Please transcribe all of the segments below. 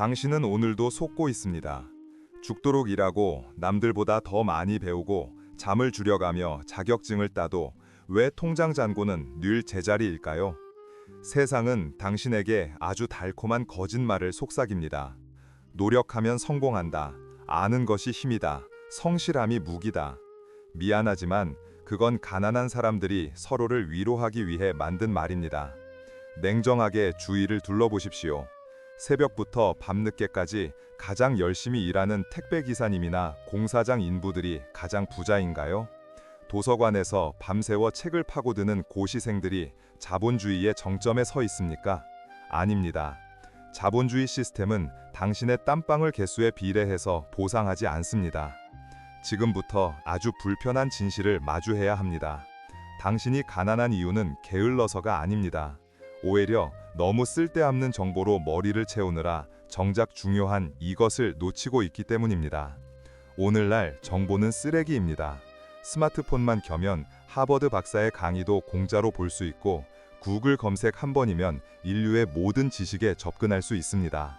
당신은 오늘도 속고 있습니다. 죽도록 일하고 남들보다 더 많이 배우고 잠을 줄여가며 자격증을 따도 왜 통장 잔고는 늘 제자리일까요? 세상은 당신에게 아주 달콤한 거짓말을 속삭입니다. 노력하면 성공한다. 아는 것이 힘이다. 성실함이 무기다. 미안하지만 그건 가난한 사람들이 서로를 위로하기 위해 만든 말입니다. 냉정하게 주위를 둘러보십시오. 새벽부터 밤늦게까지 가장 열심히 일하는 택배 기사님이나 공사장 인부들이 가장 부자인가요? 도서관에서 밤새워 책을 파고드는 고시생들이 자본주의의 정점에 서 있습니까? 아닙니다. 자본주의 시스템은 당신의 땀방울 개수에 비례해서 보상하지 않습니다. 지금부터 아주 불편한 진실을 마주해야 합니다. 당신이 가난한 이유는 게을러서가 아닙니다. 오히려 너무 쓸데없는 정보로 머리를 채우느라 정작 중요한 이것을 놓치고 있기 때문입니다. 오늘날 정보는 쓰레기입니다. 스마트폰만 켜면 하버드 박사의 강의도 공짜로 볼 수 있고 구글 검색 한 번이면 인류의 모든 지식에 접근할 수 있습니다.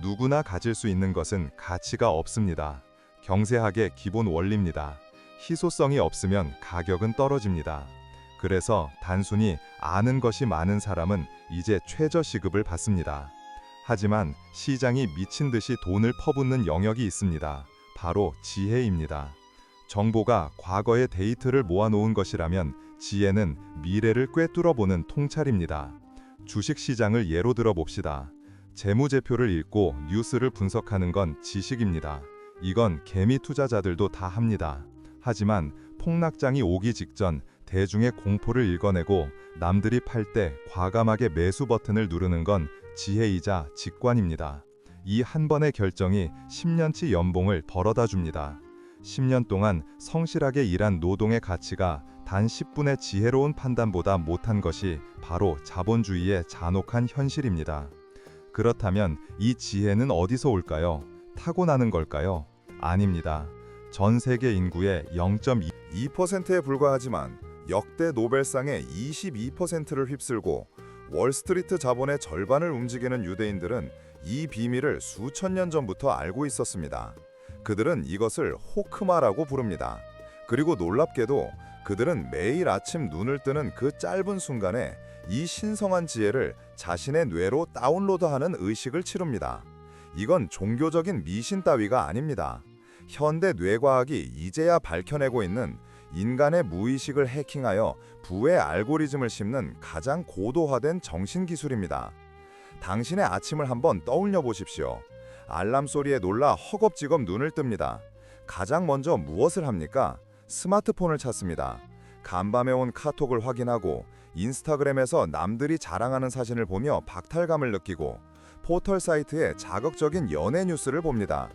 누구나 가질 수 있는 것은 가치가 없습니다. 경제학의 기본 원리입니다. 희소성이 없으면 가격은 떨어집니다. 그래서 단순히 아는 것이 많은 사람은 이제 최저 시급을 받습니다. 하지만 시장이 미친 듯이 돈을 퍼붓는 영역이 있습니다. 바로 지혜입니다. 정보가 과거의 데이터를 모아놓은 것이라면 지혜는 미래를 꿰뚫어 보는 통찰입니다. 주식 시장을 예로 들어 봅시다. 재무제표를 읽고 뉴스를 분석하는 건 지식입니다. 이건 개미 투자자들도 다 합니다. 하지만 폭락장이 오기 직전 대중의 공포를 읽어내고 남들이 팔 때 과감하게 매수 버튼을 누르는 건 지혜이자 직관입니다. 이 한 번의 결정이 10년치 연봉을 벌어다 줍니다. 10년 동안 성실하게 일한 노동의 가치가 단 10분의 지혜로운 판단보다 못한 것이 바로 자본주의의 잔혹한 현실입니다. 그렇다면 이 지혜는 어디서 올까요? 타고나는 걸까요? 아닙니다. 전 세계 인구의 0.2%에 불과하지만 역대 노벨상의 22%를 휩쓸고 월스트리트 자본의 절반을 움직이는 유대인들은 이 비밀을 수천 년 전부터 알고 있었습니다. 그들은 이것을 호크마라고 부릅니다. 그리고 놀랍게도 그들은 매일 아침 눈을 뜨는 그 짧은 순간에 이 신성한 지혜를 자신의 뇌로 다운로드하는 의식을 치릅니다. 이건 종교적인 미신 따위가 아닙니다. 현대 뇌과학이 이제야 밝혀내고 있는 인간의 무의식을 해킹하여 부의 알고리즘을 심는 가장 고도화된 정신 기술입니다. 당신의 아침을 한번 떠올려 보십시오. 알람 소리에 놀라 허겁지겁 눈을 뜹니다. 가장 먼저 무엇을 합니까? 스마트폰을 찾습니다. 간밤에 온 카톡을 확인하고 인스타그램에서 남들이 자랑하는 사진을 보며 박탈감을 느끼고 포털 사이트에 자극적인 연애 뉴스를 봅니다.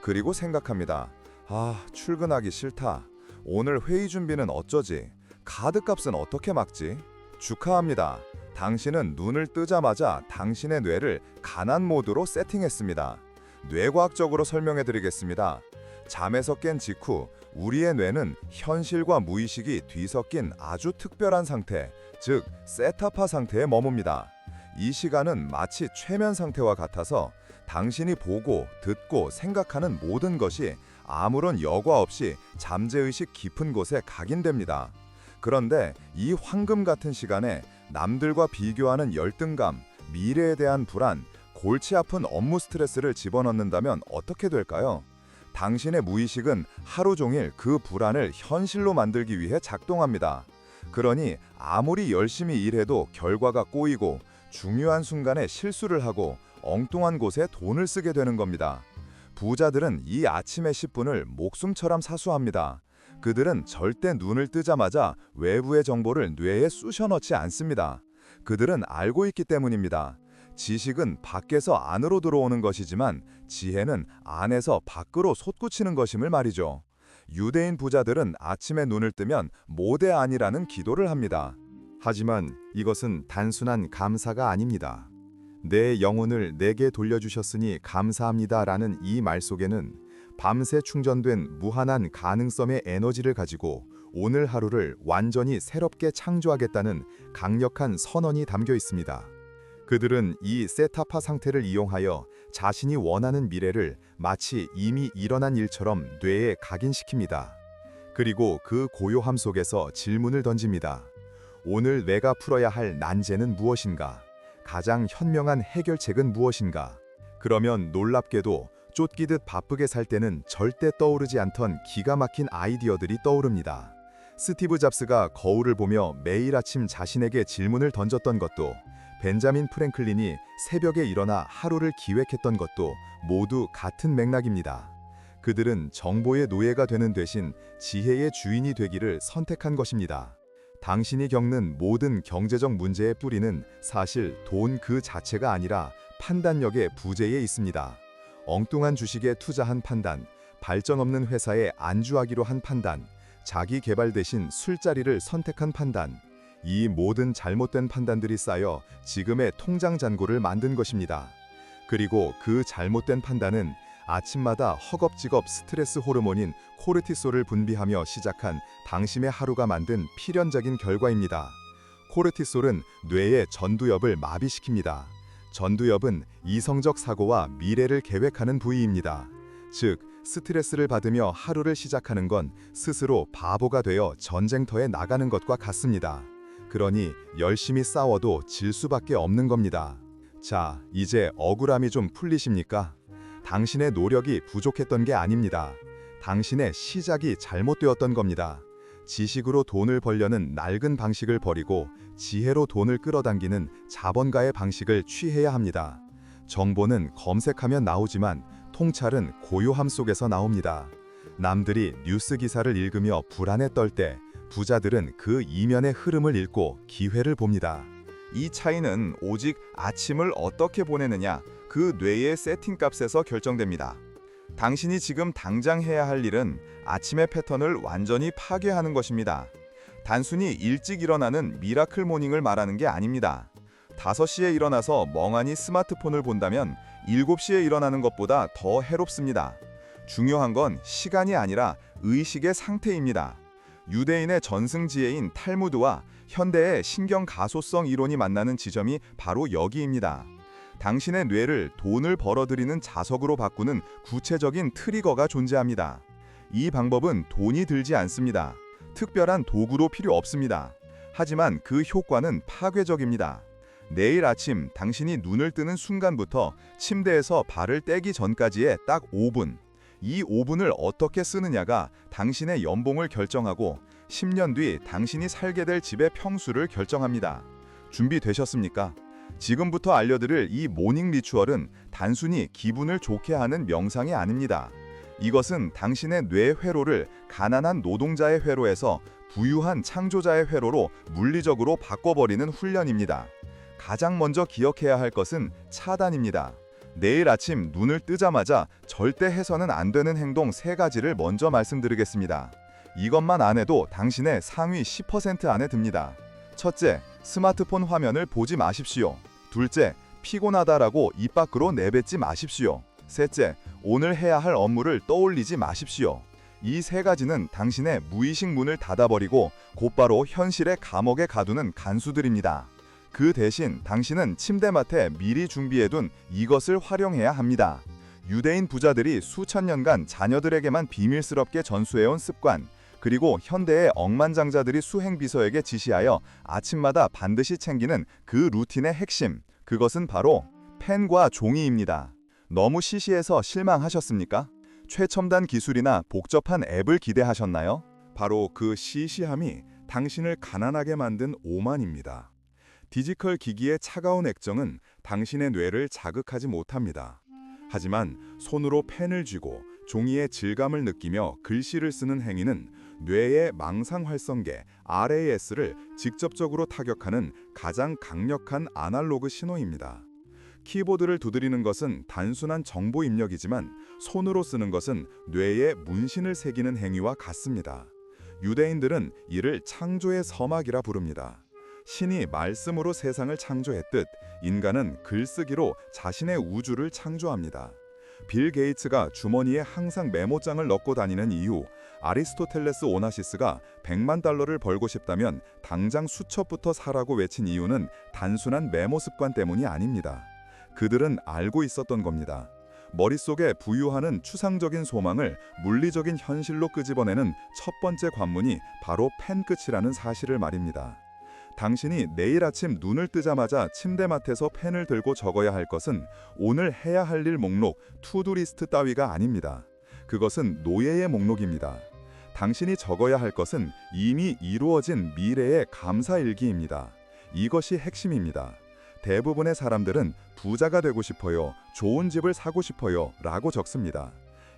그리고 생각합니다. 아, 출근하기 싫다. 오늘 회의 준비는 어쩌지? 카드값은 어떻게 막지? 축하합니다. 당신은 눈을 뜨자마자 당신의 뇌를 가난 모드로 세팅했습니다. 뇌과학적으로 설명해 드리겠습니다. 잠에서 깬 직후 우리의 뇌는 현실과 무의식이 뒤섞인 아주 특별한 상태, 즉 세타파 상태에 머뭅니다. 이 시간은 마치 최면 상태와 같아서 당신이 보고 듣고 생각하는 모든 것이 아무런 여과 없이 잠재의식 깊은 곳에 각인됩니다. 그런데 이 황금 같은 시간에 남들과 비교하는 열등감, 미래에 대한 불안, 골치 아픈 업무 스트레스를 집어넣는다면 어떻게 될까요? 당신의 무의식은 하루 종일 그 불안을 현실로 만들기 위해 작동합니다. 그러니 아무리 열심히 일해도 결과가 꼬이고 중요한 순간에 실수를 하고 엉뚱한 곳에 돈을 쓰게 되는 겁니다. 부자들은 이 아침의 10분을 목숨처럼 사수합니다. 그들은 절대 눈을 뜨자마자 외부의 정보를 뇌에 쑤셔 넣지 않습니다. 그들은 알고 있기 때문입니다. 지식은 밖에서 안으로 들어오는 것이지만 지혜는 안에서 밖으로 솟구치는 것임을 말이죠. 유대인 부자들은 아침에 눈을 뜨면 모대 아니라는 기도를 합니다. 하지만 이것은 단순한 감사가 아닙니다. 내 영혼을 내게 돌려주셨으니 감사합니다라는 이 말 속에는 밤새 충전된 무한한 가능성의 에너지를 가지고 오늘 하루를 완전히 새롭게 창조하겠다는 강력한 선언이 담겨 있습니다. 그들은 이 세타파 상태를 이용하여 자신이 원하는 미래를 마치 이미 일어난 일처럼 뇌에 각인시킵니다. 그리고 그 고요함 속에서 질문을 던집니다. 오늘 내가 풀어야 할 난제는 무엇인가? 가장 현명한 해결책은 무엇인가? 그러면 놀랍게도 쫓기듯 바쁘게 살 때는 절대 떠오르지 않던 기가 막힌 아이디어들이 떠오릅니다. 스티브 잡스가 거울을 보며 매일 아침 자신에게 질문을 던졌던 것도 벤자민 프랭클린이 새벽에 일어나 하루를 기획했던 것도 모두 같은 맥락입니다. 그들은 정보의 노예가 되는 대신 지혜의 주인이 되기를 선택한 것입니다. 당신이 겪는 모든 경제적 문제의 뿌리는 사실 돈 그 자체가 아니라 판단력의 부재에 있습니다. 엉뚱한 주식에 투자한 판단, 발전 없는 회사에 안주하기로 한 판단, 자기 개발 대신 술자리를 선택한 판단, 이 모든 잘못된 판단들이 쌓여 지금의 통장 잔고를 만든 것입니다. 그리고 그 잘못된 판단은 아침마다 허겁지겁 스트레스 호르몬인 코르티솔을 분비하며 시작한 당신의 하루가 만든 필연적인 결과입니다. 코르티솔은 뇌의 전두엽을 마비시킵니다. 전두엽은 이성적 사고와 미래를 계획하는 부위입니다. 즉, 스트레스를 받으며 하루를 시작하는 건 스스로 바보가 되어 전쟁터에 나가는 것과 같습니다. 그러니 열심히 싸워도 질 수밖에 없는 겁니다. 자, 이제 억울함이 좀 풀리십니까? 당신의 노력이 부족했던 게 아닙니다. 당신의 시작이 잘못되었던 겁니다. 지식으로 돈을 벌려는 낡은 방식을 버리고 지혜로 돈을 끌어당기는 자본가의 방식을 취해야 합니다. 정보는 검색하면 나오지만 통찰은 고요함 속에서 나옵니다. 남들이 뉴스 기사를 읽으며 불안에 떨 때 부자들은 그 이면의 흐름을 읽고 기회를 봅니다. 이 차이는 오직 아침을 어떻게 보내느냐 그 뇌의 세팅 값에서 결정됩니다. 당신이 지금 당장 해야 할 일은 아침의 패턴을 완전히 파괴하는 것입니다. 단순히 일찍 일어나는 미라클 모닝을 말하는 게 아닙니다. 5시에 일어나서 멍하니 스마트폰을 본다면 7시에 일어나는 것보다 더 해롭습니다. 중요한 건 시간이 아니라 의식의 상태입니다. 유대인의 전승지혜인 탈무드와 현대의 신경 가소성 이론이 만나는 지점이 바로 여기입니다. 당신의 뇌를 돈을 벌어들이는 자석으로 바꾸는 구체적인 트리거가 존재합니다. 이 방법은 돈이 들지 않습니다. 특별한 도구도 필요 없습니다. 하지만 그 효과는 파괴적입니다. 내일 아침 당신이 눈을 뜨는 순간부터 침대에서 발을 떼기 전까지의 딱 5분. 이 5분을 어떻게 쓰느냐가 당신의 연봉을 결정하고 10년 뒤 당신이 살게 될 집의 평수를 결정합니다. 준비되셨습니까? 지금부터 알려드릴 이 모닝 리추얼은 단순히 기분을 좋게 하는 명상이 아닙니다. 이것은 당신의 뇌 회로를 가난한 노동자의 회로에서 부유한 창조자의 회로로 물리적으로 바꿔버리는 훈련입니다. 가장 먼저 기억해야 할 것은 차단입니다. 내일 아침 눈을 뜨자마자 절대 해서는 안 되는 행동 세 가지를 먼저 말씀드리겠습니다. 이것만 안 해도 당신의 상위 10% 안에 듭니다. 첫째, 스마트폰 화면을 보지 마십시오. 둘째, 피곤하다라고 입 밖으로 내뱉지 마십시오. 셋째, 오늘 해야 할 업무를 떠올리지 마십시오. 이 세 가지는 당신의 무의식 문을 닫아버리고 곧바로 현실의 감옥에 가두는 간수들입니다. 그 대신 당신은 침대맡에 미리 준비해둔 이것을 활용해야 합니다. 유대인 부자들이 수천 년간 자녀들에게만 비밀스럽게 전수해온 습관, 그리고 현대의 억만장자들이 수행 비서에게 지시하여 아침마다 반드시 챙기는 그 루틴의 핵심, 그것은 바로 펜과 종이입니다. 너무 시시해서 실망하셨습니까? 최첨단 기술이나 복잡한 앱을 기대하셨나요? 바로 그 시시함이 당신을 가난하게 만든 오만입니다. 디지털 기기의 차가운 액정은 당신의 뇌를 자극하지 못합니다. 하지만 손으로 펜을 쥐고 종이의 질감을 느끼며 글씨를 쓰는 행위는 뇌의 망상 활성계 RAS를 직접적으로 타격하는 가장 강력한 아날로그 신호입니다. 키보드를 두드리는 것은 단순한 정보 입력이지만 손으로 쓰는 것은 뇌에 문신을 새기는 행위와 같습니다. 유대인들은 이를 창조의 서막이라 부릅니다. 신이 말씀으로 세상을 창조했듯 인간은 글쓰기로 자신의 우주를 창조합니다. 빌 게이츠가 주머니에 항상 메모장을 넣고 다니는 이유, 아리스토텔레스 오나시스가 100만 달러를 벌고 싶다면 당장 수첩부터 사라고 외친 이유는 단순한 메모 습관 때문이 아닙니다. 그들은 알고 있었던 겁니다. 머릿속에 부유하는 추상적인 소망을 물리적인 현실로 끄집어내는 첫 번째 관문이 바로 펜 끝이라는 사실을 말입니다. 당신이 내일 아침 눈을 뜨자마자 침대맡에서 펜을 들고 적어야 할 것은 오늘 해야 할 일 목록, 투두리스트 따위가 아닙니다. 그것은 노예의 목록입니다. 당신이 적어야 할 것은 이미 이루어진 미래의 감사일기입니다. 이것이 핵심입니다. 대부분의 사람들은 부자가 되고 싶어요, 좋은 집을 사고 싶어요 라고 적습니다.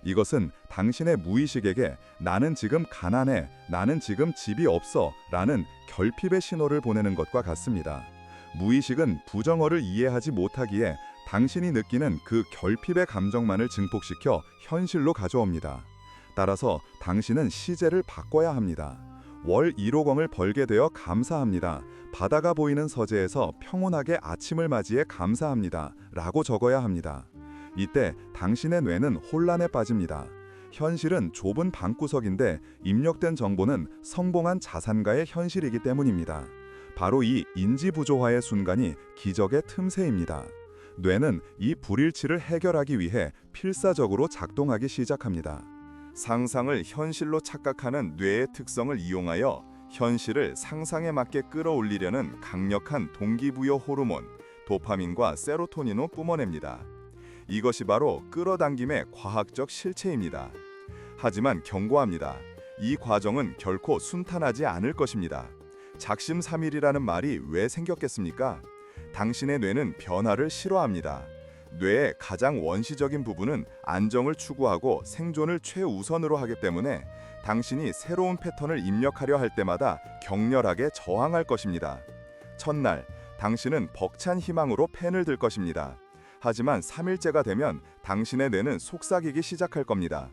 이것은 당신의 무의식에게 나는 지금 가난해, 나는 지금 집이 없어 라는 결핍의 신호를 보내는 것과 같습니다. 무의식은 부정어를 이해하지 못하기에 당신이 느끼는 그 결핍의 감정만을 증폭시켜 현실로 가져옵니다. 따라서 당신은 시제를 바꿔야 합니다. 월 1호경을 벌게 되어 감사합니다. 바다가 보이는 서재에서 평온하게 아침을 맞이해 감사합니다. 라고 적어야 합니다. 이때 당신의 뇌는 혼란에 빠집니다. 현실은 좁은 방구석인데 입력된 정보는 성공한 자산가의 현실이기 때문입니다. 바로 이 인지부조화의 순간이 기적의 틈새입니다. 뇌는 이 불일치를 해결하기 위해 필사적으로 작동하기 시작합니다. 상상을 현실로 착각하는 뇌의 특성을 이용하여 현실을 상상에 맞게 끌어올리려는 강력한 동기부여 호르몬 도파민과 세로토닌을 뿜어냅니다. 이것이 바로 끌어당김의 과학적 실체입니다. 하지만 경고합니다. 이 과정은 결코 순탄하지 않을 것입니다. 작심삼일이라는 말이 왜 생겼겠습니까? 당신의 뇌는 변화를 싫어합니다. 뇌의 가장 원시적인 부분은 안정을 추구하고 생존을 최우선으로 하기 때문에 당신이 새로운 패턴을 입력하려 할 때마다 격렬하게 저항할 것입니다. 첫날, 당신은 벅찬 희망으로 펜을 들 것입니다. 하지만 3일째가 되면 당신의 뇌는 속삭이기 시작할 겁니다.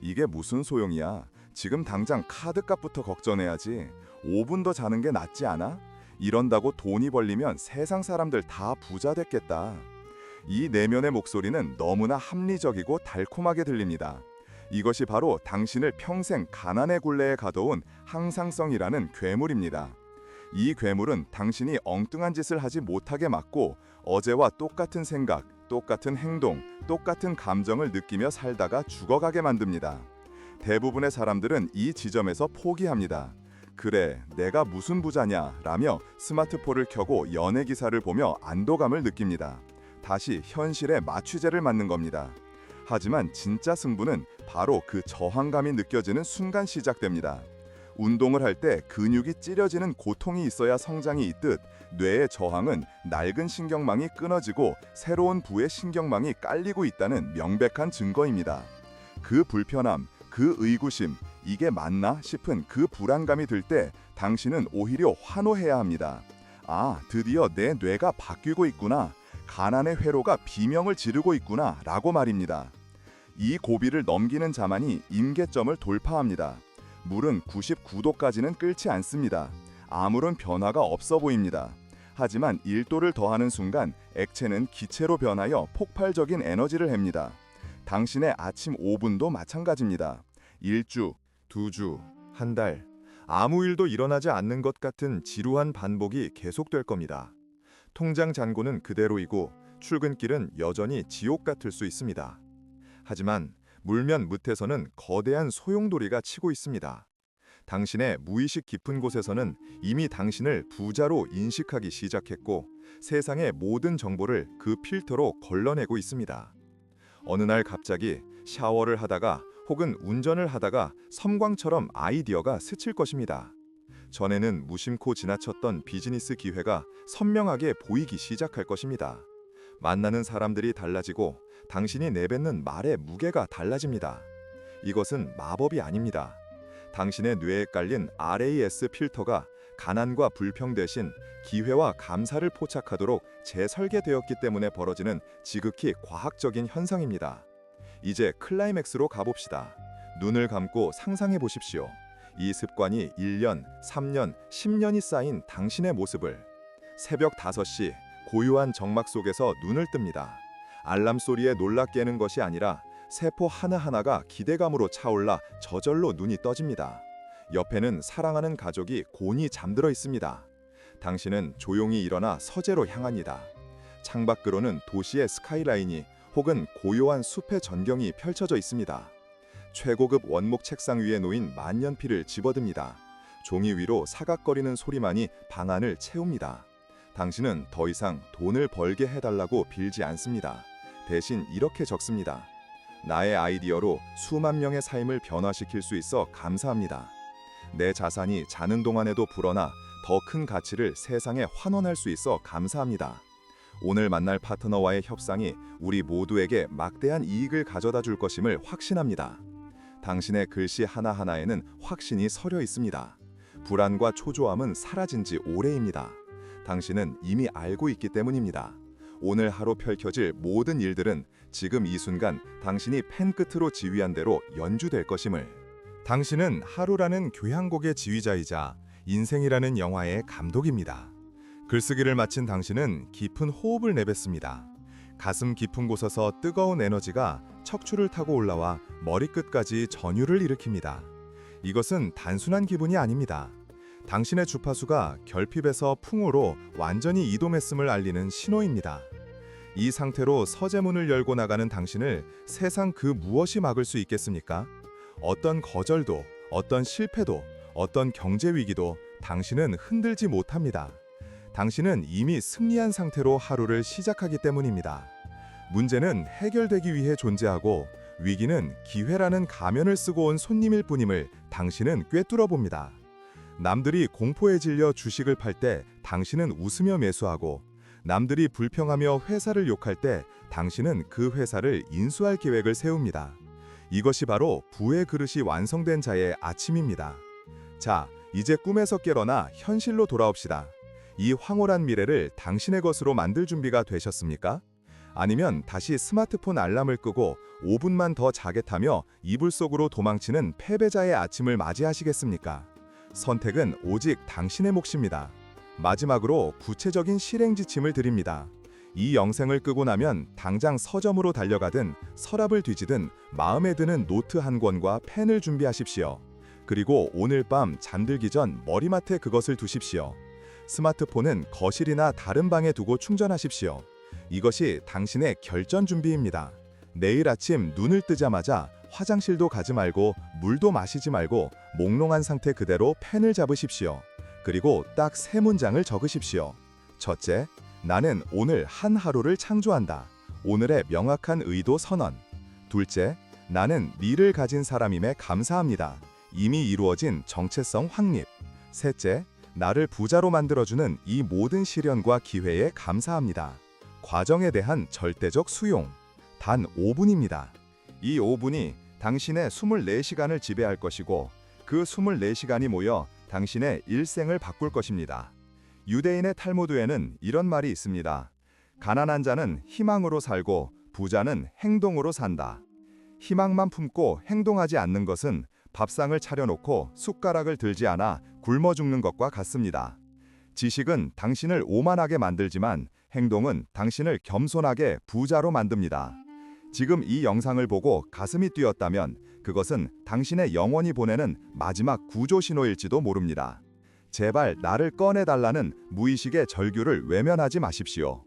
이게 무슨 소용이야? 지금 당장 카드값부터 걱정해야지. 5분 더 자는 게 낫지 않아? 이런다고 돈이 벌리면 세상 사람들 다 부자 됐겠다. 이 내면의 목소리는 너무나 합리적이고 달콤하게 들립니다. 이것이 바로 당신을 평생 가난의 굴레에 가둬온 항상성이라는 괴물입니다. 이 괴물은 당신이 엉뚱한 짓을 하지 못하게 막고 어제와 똑같은 생각, 똑같은 행동, 똑같은 감정을 느끼며 살다가 죽어가게 만듭니다. 대부분의 사람들은 이 지점에서 포기합니다. 그래, 내가 무슨 부자냐? 라며 스마트폰을 켜고 연예 기사를 보며 안도감을 느낍니다. 다시 현실에 마취제를 맞는 겁니다. 하지만 진짜 승부는 바로 그 저항감이 느껴지는 순간 시작됩니다. 운동을 할 때 근육이 찌려지는 고통이 있어야 성장이 있듯 뇌의 저항은 낡은 신경망이 끊어지고 새로운 부의 신경망이 깔리고 있다는 명백한 증거입니다. 그 불편함, 그 의구심, 이게 맞나 싶은 그 불안감이 들 때 당신은 오히려 환호해야 합니다. 아, 드디어 내 뇌가 바뀌고 있구나. 가난의 회로가 비명을 지르고 있구나. 라고 말입니다. 이 고비를 넘기는 자만이 임계점을 돌파합니다. 물은 99도까지는 끓지 않습니다. 아무런 변화가 없어 보입니다. 하지만 1도를 더하는 순간 액체는 기체로 변하여 폭발적인 에너지를 햅니다. 당신의 아침 5분도 마찬가지입니다. 일주, 두 주, 한 달, 아무 일도 일어나지 않는 것 같은 지루한 반복이 계속될 겁니다. 통장 잔고는 그대로이고 출근길은 여전히 지옥 같을 수 있습니다. 하지만 물면 밑에서는 거대한 소용돌이가 치고 있습니다. 당신의 무의식 깊은 곳에서는 이미 당신을 부자로 인식하기 시작했고 세상의 모든 정보를 그 필터로 걸러내고 있습니다. 어느 날 갑자기 샤워를 하다가 혹은 운전을 하다가 섬광처럼 아이디어가 스칠 것입니다. 전에는 무심코 지나쳤던 비즈니스 기회가 선명하게 보이기 시작할 것입니다. 만나는 사람들이 달라지고 당신이 내뱉는 말의 무게가 달라집니다. 이것은 마법이 아닙니다. 당신의 뇌에 깔린 RAS 필터가 가난과 불평 대신 기회와 감사를 포착하도록 재설계되었기 때문에 벌어지는 지극히 과학적인 현상입니다. 이제 클라이맥스로 가봅시다. 눈을 감고 상상해 보십시오. 이 습관이 1년, 3년, 10년이 쌓인 당신의 모습을 새벽 5시 고요한 정막 속에서 눈을 뜹니다. 알람 소리에 놀라 깨는 것이 아니라 세포 하나하나가 기대감으로 차올라 저절로 눈이 떠집니다. 옆에는 사랑하는 가족이 곤히 잠들어 있습니다. 당신은 조용히 일어나 서재로 향합니다. 창밖으로는 도시의 스카이라인이 혹은 고요한 숲의 전경이 펼쳐져 있습니다. 최고급 원목 책상 위에 놓인 만년필을 집어듭니다. 종이 위로 사각거리는 소리만이 방안을 채웁니다. 당신은 더 이상 돈을 벌게 해달라고 빌지 않습니다. 대신 이렇게 적습니다. 나의 아이디어로 수만 명의 삶을 변화시킬 수 있어 감사합니다. 내 자산이 자는 동안에도 불어나 더 큰 가치를 세상에 환원할 수 있어 감사합니다. 오늘 만날 파트너와의 협상이 우리 모두에게 막대한 이익을 가져다 줄 것임을 확신합니다. 당신의 글씨 하나하나에는 확신이 서려 있습니다. 불안과 초조함은 사라진 지 오래입니다. 당신은 이미 알고 있기 때문입니다. 오늘 하루 펼쳐질 모든 일들은 지금 이 순간 당신이 펜 끝으로 지휘한 대로 연주될 것임을. 당신은 하루라는 교향곡의 지휘자이자 인생이라는 영화의 감독입니다. 글쓰기를 마친 당신은 깊은 호흡을 내뱉습니다. 가슴 깊은 곳에서 뜨거운 에너지가 척추를 타고 올라와 머리끝까지 전율을 일으킵니다. 이것은 단순한 기분이 아닙니다. 당신의 주파수가 결핍에서 풍으로 완전히 이동했음을 알리는 신호입니다. 이 상태로 서재문을 열고 나가는 당신을 세상 그 무엇이 막을 수 있겠습니까? 어떤 거절도, 어떤 실패도, 어떤 경제 위기도 당신은 흔들지 못합니다. 당신은 이미 승리한 상태로 하루를 시작하기 때문입니다. 문제는 해결되기 위해 존재하고 위기는 기회라는 가면을 쓰고 온 손님일 뿐임을 당신은 꿰뚫어 봅니다. 남들이 공포에 질려 주식을 팔 때 당신은 웃으며 매수하고 남들이 불평하며 회사를 욕할 때 당신은 그 회사를 인수할 계획을 세웁니다. 이것이 바로 부의 그릇이 완성된 자의 아침입니다. 자, 이제 꿈에서 깨어나 현실로 돌아옵시다. 이 황홀한 미래를 당신의 것으로 만들 준비가 되셨습니까? 아니면 다시 스마트폰 알람을 끄고 5분만 더 자겠다며 이불 속으로 도망치는 패배자의 아침을 맞이하시겠습니까? 선택은 오직 당신의 몫입니다. 마지막으로 구체적인 실행 지침을 드립니다. 이 영상을 끄고 나면 당장 서점으로 달려가든 서랍을 뒤지든 마음에 드는 노트 한 권과 펜을 준비하십시오. 그리고 오늘 밤 잠들기 전 머리맡에 그것을 두십시오. 스마트폰은 거실이나 다른 방에 두고 충전하십시오. 이것이 당신의 결전 준비입니다. 내일 아침 눈을 뜨자마자 화장실도 가지 말고 물도 마시지 말고 몽롱한 상태 그대로 펜을 잡으십시오. 그리고 딱 세 문장을 적으십시오. 첫째, 나는 오늘 한 하루를 창조한다. 오늘의 명확한 의도 선언. 둘째, 나는 니를 가진 사람임에 감사합니다. 이미 이루어진 정체성 확립. 셋째, 나를 부자로 만들어주는 이 모든 시련과 기회에 감사합니다. 과정에 대한 절대적 수용. 단 5분입니다. 이 5분이 당신의 24시간을 지배할 것이고 그 24시간이 모여 당신의 일생을 바꿀 것입니다. 유대인의 탈무드에는 이런 말이 있습니다. 가난한 자는 희망으로 살고 부자는 행동으로 산다. 희망만 품고 행동하지 않는 것은 밥상을 차려놓고 숟가락을 들지 않아 굶어 죽는 것과 같습니다. 지식은 당신을 오만하게 만들지만 행동은 당신을 겸손하게 부자로 만듭니다. 지금 이 영상을 보고 가슴이 뛰었다면 그것은 당신의 영혼이 보내는 마지막 구조 신호일지도 모릅니다. 제발 나를 꺼내달라는 무의식의 절규를 외면하지 마십시오.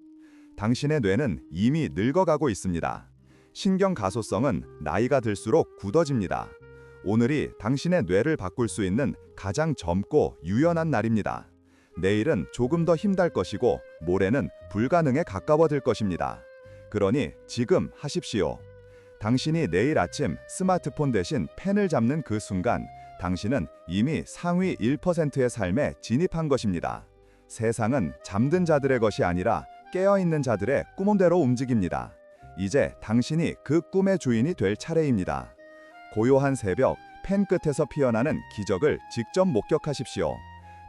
당신의 뇌는 이미 늙어가고 있습니다. 신경 가소성은 나이가 들수록 굳어집니다. 오늘이 당신의 뇌를 바꿀 수 있는 가장 젊고 유연한 날입니다. 내일은 조금 더 힘들 것이고 모레는 불가능에 가까워질 것입니다. 그러니 지금 하십시오. 당신이 내일 아침 스마트폰 대신 펜을 잡는 그 순간 당신은 이미 상위 1%의 삶에 진입한 것입니다. 세상은 잠든 자들의 것이 아니라 깨어 있는 자들의 꿈대로 움직입니다. 이제 당신이 그 꿈의 주인이 될 차례입니다. 고요한 새벽 펜 끝에서 피어나는 기적을 직접 목격하십시오.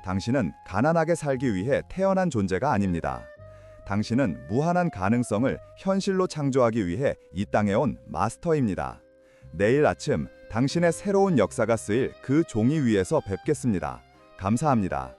당신은 가난하게 살기 위해 태어난 존재가 아닙니다. 당신은 무한한 가능성을 현실로 창조하기 위해 이 땅에 온 마스터입니다. 내일 아침 당신의 새로운 역사가 쓰일 그 종이 위에서 뵙겠습니다. 감사합니다.